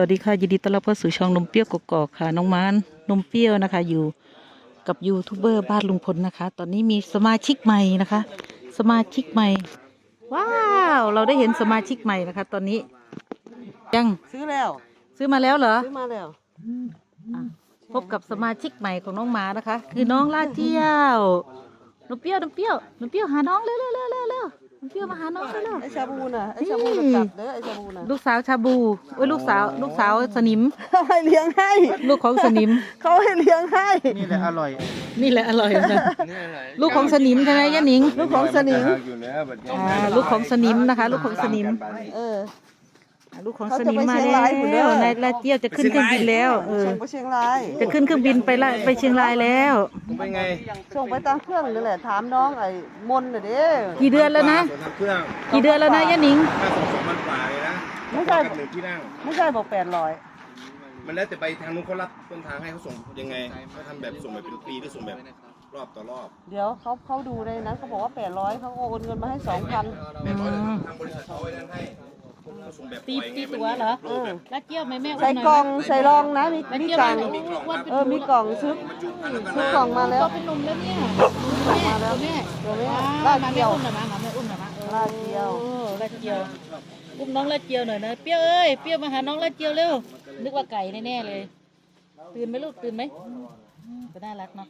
วัสดีค่ะยินดีต้อนรับเข้าสู่ช่องนมเปรี้ยวกกอกค่ะ น้องมานนมเปรี้ยวนะคะ อยู่กับยูทูบเบอร์บ้านลุงพลนะคะ ตอนนี้มีสมาชิกใหม่นะคะ สมาชิกใหม่ ว้าวเราได้เห็นสมาชิกใหม่นะคะ ตอนนี้ ยังซื้อแล้วซื้อมาแล้วเหรอซื้อมาแล้วอะพบกับสมาชิกใหม่ของน้องหมานะคะ คือน้องลาเจียวนมเปรี้ยวนมเปรี้ยวนมเปรี้ยวหาน้องเร็วเร็วเร็วเร็ว เร็วนมเปรี้ยวมาหาน้องเร็วเร็วไอชาบูน่ะไอชาบูน่ะกลับเด้อไอชาบูน่ะลูกสาวชาบูโอ้ยลูกสาว ลูกสาวสนิม เขาให้เลี้ยงให้ ลูกของสนิม เขาให้เลี้ยงให้ นี่แหละอร่อยนี่แหละอร่อยนะลูกของสนิมใช่ไหมย่าหนิง ลูกของสนิมอ่าลูกของสนิมนะคะ ลูกของสนิม เอออ่า ลูกของเขาสจะนิมไปมาเชียงแล้รายอยู่เด้วอนายลาเจียวจะขึ้นเครื่องบินแล้วเออส่งไปเชียงรายจะขึ้นเครื่องบินไปละไปเชียงรายแล้วเป็นไงส่งไปตามเครื่องนี่แหละถามน้องไอ้มนต์น่ะเด้กี่เดือนแล้วนะส่วนทางเครื่องกี่เดือนแล้วนะย่าหนิงค่าส่งสองพันกว่าเลยนะไม่ใช่กับหนึ่งที่นั่งไม่ใช่บอกแปดร้อยมันแล้วแต่ไปทางนู้นเขารับต้นทางให้เขาส่งยังไงเขาทำแบบส่งแบบเป็นปีหรือส่งแบบรอบต่อรอบ เดี๋ยวเขาเขาดูในนั้นเขาบอกว่าแปดร้อยเขาโอนเงินมาให้สองพันแบบเขาทางบริษัทเขาไว้นั่นให้เขาส่งแบบ ตีปล่อยไงตีมันตั๋วเหรอรูปแบบลาเจียวไหมแม่ใส่กล่องใส่รองนะมีลามีเจียวกล่องมีอ้วนเป็นเออมีกล่องซื้อซื้อกล่องมาแล้ว ก็เป็นนมแล้วเนี่ยมาแล้วแม่เดี๋ยวแม่ลาลาดเจีเจียยววอุ้มหน่อยมาหาแม่อุ้มหน่อยมาออลาดเจียว โอ้ลาดเจียว อุ้มน้องลาดเจียวหน่อยนะ เปรี้ยวเอ้ย เปรี้ยวมาหาน้องลาดเจียวเร็ว นึกว่าไก่แน่ๆเลย ตื่นไหมลูก ตื่นไหมอืมก็น่ารักเนาะ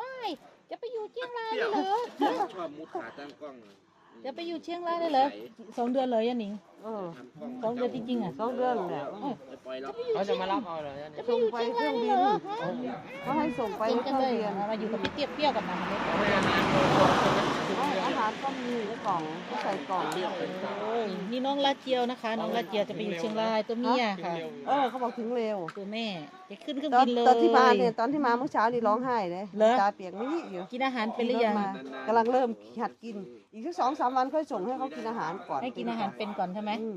ว้าย จะไปอยู่เชียงรายเลยเหรอ ชอบมุดขาตั้งกล้อง จะไปอยู่เชียงรายเลยเหรอสองเดือนเลยยันหนิงเออสองเดือนจริงๆอะสองเดือนแหละปล่อยแล้วเขาจะมารับเอาเหรอเนี่ยส่งไปเครื่องบินเขาให้ส่งไปจริงเคจัรื่งองเลยบินมาอยู่กับพี่เตี้ยเปรี้ยวกับมันเลยอาหาร ก็มีในกล่องก็ใส่กล่องโอ้ยนี่น้องลาดเจียวนะคะ น้องลาดเจียวจะไปอยู่เชียงรายตัวเมียค่ะ เออเขาบอกถึงเร็วตัวแม่จะขึ้นเครื่องตอนบินเลย ตอนที่มาเนี่ยตอนที่มาเมื่อเช้านี่ร้องไห้เลยเหรอ ตาเปียกไม่อยู่กินอาหารเป็นหรือยังมากำลังเริ่มหัดกิน อีกสักสองสามวันค่อยส่งให้เขากินอาหารก่อนให้กินอาหารเป็นก่อนใช่ไหมอืม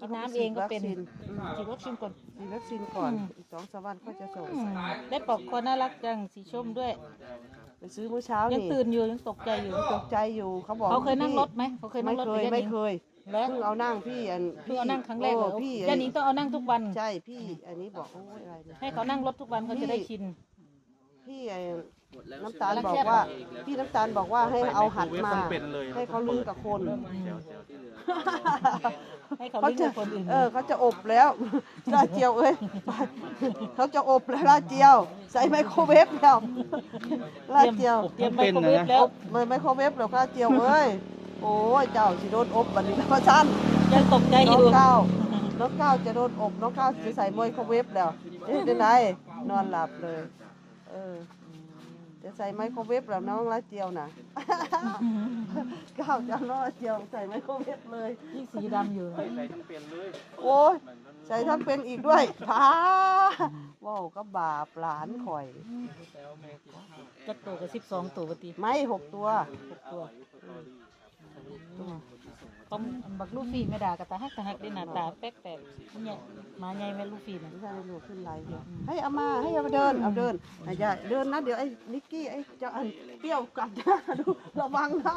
กินน้ำเองก็เป็นฉีดอืมฉีดวัคซีนก่อนวัคซีนก่อน อืม อีกสองสามวันค่อยจะส่ง อืมได้ปลอกคอน่ารักจังสีชมด้วย ไปซื้อเมื่อเช้ายังนี่ตื่นอยู่ยังตกใจอยู่ตกใจอยู่เขาบอกเขาเคยนั่งรถไหมเขาเคยนั่ไม่งรถเคหรืยอยังไม่งเคยแล้ว เพิ่งเอานั่งพี่อันเพิ่งเอานั่งครั้งแรกเลยโอ้พี่ย่านิงต้องเอานั่งทุกวัน ใช่พี่อันนี้บอกโอ้ยอะไรเนี่ย ให้เขานั่งรถทุกวันเขาจะได้ชิน พี่ไอ้น้ำตาลบอกว่า พี่น้ำตาลบอกว่าให้เอาหัดมา ให้เขาลือกับคนให้ เขาเขาลิ้นจะกับคนอื่นเออเขาจะอบแล้วลาดเจียวเอ้ยไปเขาจะอบแล้วลาดเจียว ใส่ไมโครเวฟแล้วลาดเจียวเตรียมไมโครเวฟแล้วไม่ไมโครเวฟแล้วลาดเจียวเอ้ยโอ้ยเจ้าสิโดนอบบัดนี้พระชันยังตกใจอน้อยู่งก้าวน้องก้าวจะโดนอบน้องก้าวจะใส่ไมโครเวฟแล้วเอ๊ะได้ไงนอนหลับเลย เออ จะใส่ไมโครเวฟแล้วน้องลาดเจียวน่ะก้าวจะเอาน้องลาดเจียวใส่ไมโครเวฟเลยยิ่งสีดำอยู่โอ้ยใส่ทั้งเป็นอีกด้วยพาว้าวก็บาปหลานข่อยจักตัวกับสิบสองตัวปกติไม่หกตัวหกตัว ต้มบักลูกฟี่ไม่ด่ากระตาฮักตาฮักได้หน้าตาแป๊กแปลกเนี่ยมาใหญ่แม่ลูกฟี่นะไม่ใช่ลูกขึ้นไรเดียวให้เอามาให้เอามาเดินเอาเดินอย่าเดินนะเดี๋ยวไอ้นิกกี้ไอ้เจ้าอันเปรี้ยวกัดนะดูระวังนะ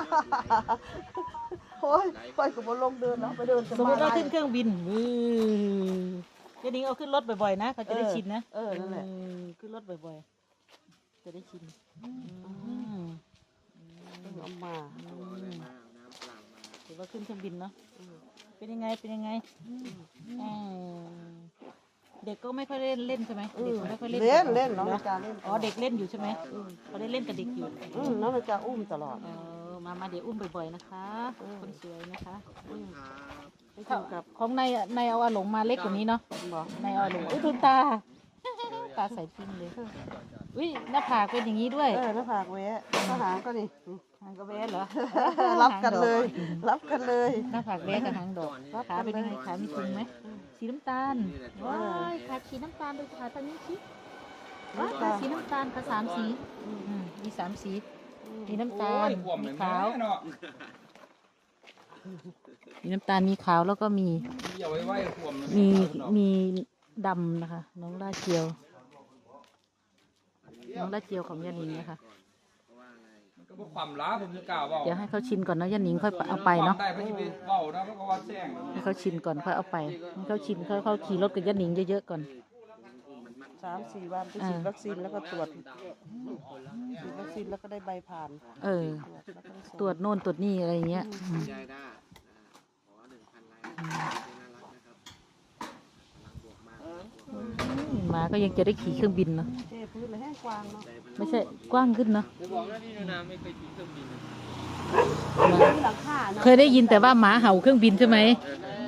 โอ้ยไปกับบนลงเดินแล้วไปเดินจะสมมติเราไล่ขึ้นเครื่องบินวื้อจะดิ้งเอาขึ้นรถบ่อยๆนะเขาจะได้ชินนะเออนั่นแหละเออขึ้นรถบ่อยๆจะได้ชินอืมเอามา ถือว่าขึ้นเครื่องบินเนาะเป็นยังไงเป็นยังไงอืมเด็กก็ไม่ค่อยเล่นเล่นใช่ไหมอืเด็กมไม่ค่อยเล่นเล่นกับเล่นน้องหรนาจาเล่นอ๋อเด็กเล่นอยู่ใช่ไหมเขาได้เล่นกับเด็กอยู่อืมน้องนาจาอุ้มตลอดเออมามาเดี๋ยวอุ้มบ่อยๆนะคะอืมคนสวยนะคะไปกินกับของในอะในเอาอาหลงมาเล็กกว่านี้เนาะบอกในเอาอาหลงอุ้ยดูตา ตาใสปิ้งเลยอุ้ยหน้าผากเป็นอย่างนี้ด้วย เออหน้าผากแวะทหารก็นี่หางกระเบนเหรอรับกันเลย รับกันเลยหน้าผากเบสกับหางดอกรับขากันเป็นยังไงเลยขามีพุงไหมสีน้ำตาลว้ายขาสีน้ำตาลดูขาตอนนี้สิว้ายขาสีน้ำตาลขาสามสีอืมมีสามสีมีน้ำตาลมีขาวมีน้ำตาลมีขาวแล้วก็มีอย่าไว้ไว้ขวมมีมีดำนะคะ น้องลาดเจียว น้องลาดเจียวของยานินนะคะกพวกความล้าผมจะกล่าวว่าเดี๋ยวให้เขาชินก่อนนะยันหนิงค่อยเอาไปเนาะได้ไม่ใช่ไปเว้านะเพราะว่าแซงให้เขาชินก่อนค่อยเอาไปให้เขาชินเขาเขาขี่รถกับยันหนิงเยอะๆก่อนสามสี่วันไปฉีดวัคซีนแล้วก็ตรวจฉีดวัคซีนแล้วก็ได้ใบผ่าน เออแล้วก็ได้ส่งตรวจโน่นตรวจนี่อะไรอย่างเงี้ย มาก็ยังจะได้ขี่เครื่องบินเนาะเทพื้นเลยแห้งกวางเนาะไม่ใช่กว้างขึ้นเนาะจะบอกนะพี่นานาไม่เคยขี่เครื่องบินนะมีหลังคาเนาะเคยได้ยินแต่ว่าหมาเห่าเครื่องบินใช่ไหม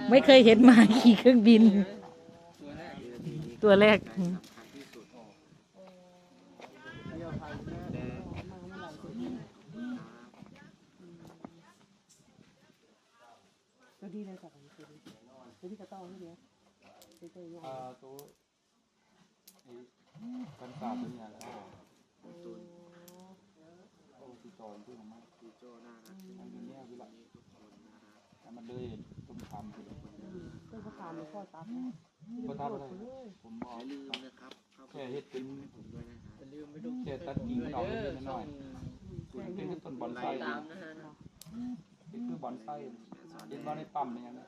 ไม่เคยเห็นหมาขี่เครื่องบิน ตัวแรกตัวแรกอืมสำคัญที่สุดแต่ตัวดีเลยจ้ะตัวนี้ตัวนี้กระต้องนี่เดียว ตัวนี้อ่าตัวไอ้กันศาสตร์ตัวเนี้แหละโอ้ที่จอยที่ของมันพี่โจน่ารักอันนี้คือละทุกคนน่ารักแต่มันเลยตุ้มคำคือต้นข้าวขามพ่อตัดก็ทำอะไรผมบอกย่าลืมนะครับแค่เฮ็ดเป็นลืมไม่ดูแค่ตัดกิ่งมันออกเล็กน้อยๆส่วนเป็นต้นบอนไซตามนะฮะนี่คือบอนไซเห็นว่าในปั๊มเนี่ยนะ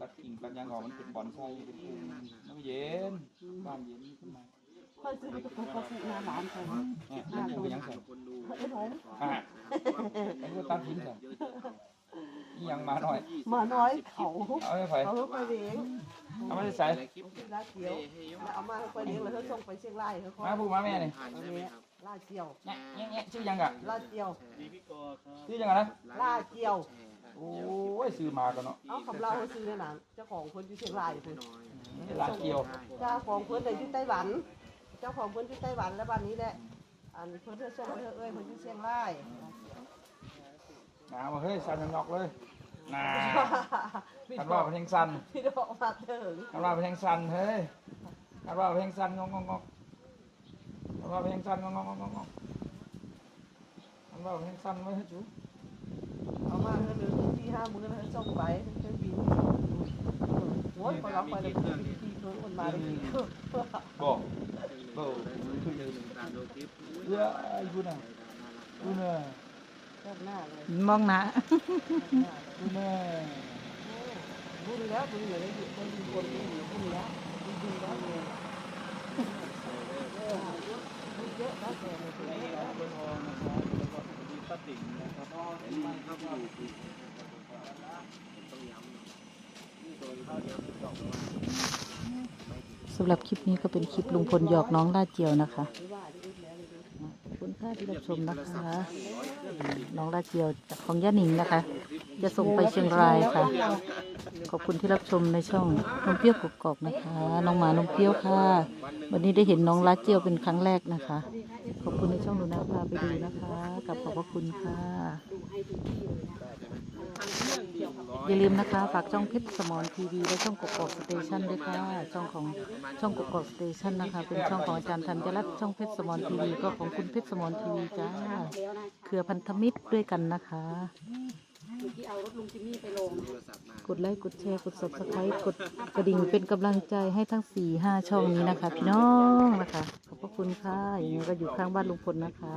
ตัดกิ่งตัดยางออกมันเป็นบอนไซเป็นพุ่มน้ำเย็นบ้านเย็นขึ้นมาค่อยซื้อไปตะกุกกระปุกหน้าร้านใช่ไหมเนี่ยนั่นคือยังใส่คนดูไอ้ผมอ่าไอ้พวกตัดทิ้งใส่นี่ยังมาหน่อยหมาน้อยเขาเอาไปไฟเขาไปเลี้ยงเอามาใส่ในคลิปลาดเกียวแล้วเอามาไปเลี้ยงแล้วเขาส่งไปเชียงรายเขามาพูมาแม่นี่ผ่านอันใช่ไหมนี้ครับลาดเกียวเนี่ยเนี่ยเนี่ยชื่อยังกะลาดเกียวชื่อยังกะนะลาดเกียว โอ้ยซื้อมากันเนาะเอาคำเล่าเขาซื้อในหนังเจ้าของคนอยู่เชียงรายคุณนี่ร้านเกียวเจ้าของเพิ่นได้อยู่ไต้หวัน เจ้าของเพิ่นอยู่ไต้หวันแล้วบ้านนี้แหละอันเพิ่นเธอส่งเธอเอ้ยเพิ่นอยู่เชียงรายหนามาเฮ้ยสันยอกเลยน่าคันว่าเพลงสันพี่ดอกมาถึงคันว่าเพลงสันเฮ้ยคันว่าเพลงสันงงงงงคันว่าเพลงสันงงงงงงคันว่าเพลงสันไว้ให้จู เอามาเธอเหลือที่ห้ามื้อแล้วส่งไปเครื่องบินโอ้ยคนรับไปเลยพี่พี่เพิ่นคนมาเลยบอกบอกตามดูคลิปเอื้ออ้คุณน่ะคุณน่ะแค่หน้าเลยมองหนะคุณน่ะบุญแล้วบุญเหลืออยู่คนอยู่คนอยู่บุญแล้วบุญแล้วเลยบุญเยอะแล้วแต่ไม่เป็นไร สำหรับคลิปนี้ก็เป็นคลิปลุงพลหยอกน้องลาเจียวนะคะขอบคุณค่าที่รับชมนะคะ น้องลาเจียวจากของย่าหนิงนะคะ จะส่งไปเชียงรายค่ะ ขอบคุณที่รับชมในช่องน้องเปรี้ยวกกอกนะคะ น้องหมาน้องเปรี้ยวค่ะ วันนี้ได้เห็นน้องลาเจียวเป็นครั้งแรกนะคะ ขอบคุณในช่องหนูนาพาไปดูนะคะ กับขอบพระคุณค่ะ อย่าลืมนะคะ ฝากช่องเพชรสมอนทีวีและช่องกกอกสเตชันด้วยค่ะช่องของช่องกกอกสเตชันนะคะ เป็นช่องของอาจารย์ธัญรัตน์ช่องเพชรสมอนทีวีก็ของคุณเพชรสมอนทีวีจ้าเครือพันธมิตรด้วยกันนะคะกดไลค์กดแชร์กด subscribe กดกระดิ่งเป็นกำลังใจให้ทั้ง4ี่ห้าช่องนี้นะคะ พี่น้องนะคะขอบพระคุณค่ะอย่างนี้ก็อยู่ข้างบ้านลุงพลนะคะ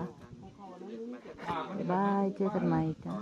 บ๊ายบายเจอกันใหม่จ้า